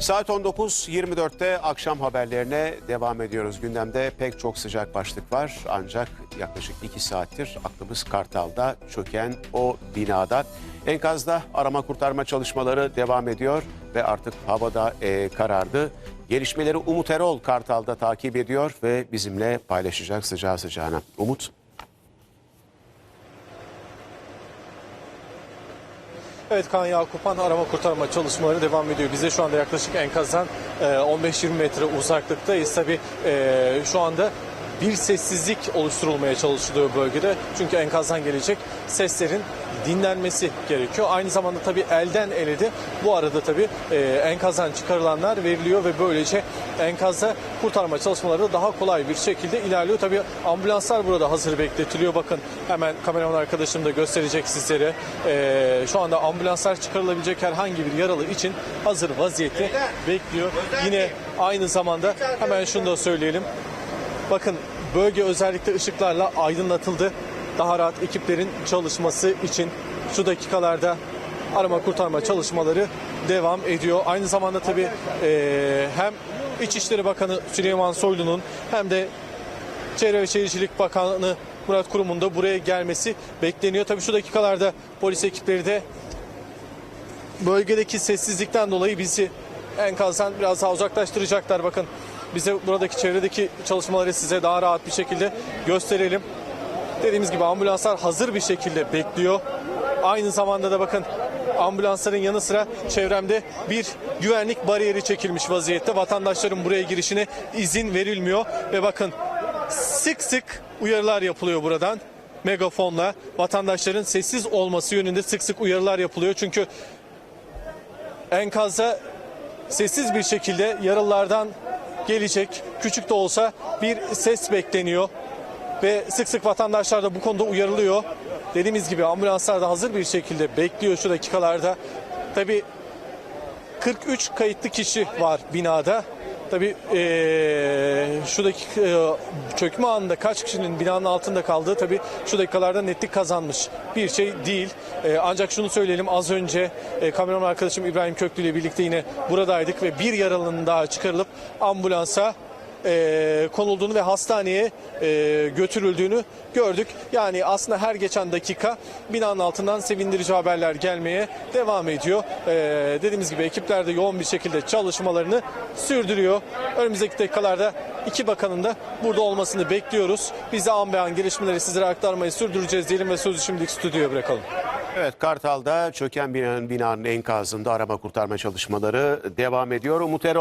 Saat 19.24'te akşam haberlerine devam ediyoruz. Gündemde pek çok sıcak başlık var. Ancak yaklaşık 2 saattir aklımız Kartal'da çöken o binada. Enkazda arama kurtarma çalışmaları devam ediyor ve artık havada e, karardı. Gelişmeleri Umut Erol Kartal'da takip ediyor ve bizimle paylaşacak sıcağı sıcağına. Umut. Evet Kaan Yakupan arama kurtarma çalışmaları devam ediyor. Bize şu anda yaklaşık enkazdan e, 15-20 metre uzaklıktayız. Tabii e, şu anda bir sessizlik oluşturulmaya çalışılıyor bölgede. Çünkü enkazdan gelecek seslerin dinlenmesi gerekiyor. Aynı zamanda tabii elden ele de bu arada tabii e, enkazdan çıkarılanlar veriliyor ve böylece enkazda kurtarma çalışmaları da daha kolay bir şekilde ilerliyor. Tabii ambulanslar burada hazır bekletiliyor. Bakın hemen kameraman arkadaşım da gösterecek sizlere. E, şu anda ambulanslar çıkarılabilecek herhangi bir yaralı için hazır vaziyette bekliyor. Yine aynı zamanda hemen şunu da söyleyelim. Bakın bölge özellikle ışıklarla aydınlatıldı. Daha rahat ekiplerin çalışması için şu dakikalarda arama kurtarma çalışmaları devam ediyor. Aynı zamanda tabii eee, hem İçişleri Bakanı Süleyman Soylu'nun hem de Çevre ve Şehircilik Bakanı Murat Kurum'un da buraya gelmesi bekleniyor. Tabii şu dakikalarda polis ekipleri de bölgedeki sessizlikten dolayı bizi enkazdan biraz daha uzaklaştıracaklar. Bakın bize buradaki çevredeki çalışmaları size daha rahat bir şekilde gösterelim. Dediğimiz gibi ambulanslar hazır bir şekilde bekliyor. Aynı zamanda da bakın ambulansların yanı sıra çevremde bir güvenlik bariyeri çekilmiş vaziyette. Vatandaşların buraya girişine izin verilmiyor ve bakın sık sık uyarılar yapılıyor buradan. Megafonla vatandaşların sessiz olması yönünde sık sık uyarılar yapılıyor. Çünkü enkazda sessiz bir şekilde yaralılardan gelecek küçük de olsa bir ses bekleniyor ve sık sık vatandaşlar da bu konuda uyarılıyor. Dediğimiz gibi ambulanslar da hazır bir şekilde bekliyor şu dakikalarda. Tabii 43 kayıtlı kişi var binada. Tabii eee şuradaki eee, çökme anında kaç kişinin binanın altında kaldığı tabii şu dakikalarda netlik kazanmış bir şey değil. Eee, ancak şunu söyleyelim az önce eee kameraman arkadaşım İbrahim Köklü ile birlikte yine buradaydık ve bir yaralının daha çıkarılıp ambulansa eee, konulduğunu ve hastaneye eee, götürüldüğünü gördük. Yani aslında her geçen dakika binanın altından sevindirici haberler gelmeye devam ediyor. Eee, dediğimiz gibi ekipler de yoğun bir şekilde çalışmalarını sürdürüyor. Önümüzdeki dakikalarda iki bakanın da burada olmasını bekliyoruz. Biz de an be an gelişmeleri sizlere aktarmayı sürdüreceğiz diyelim ve sözü şimdilik stüdyoya bırakalım. Evet Kartal'da çöken binanın, binanın enkazında arama kurtarma çalışmaları devam ediyor. Umut Erol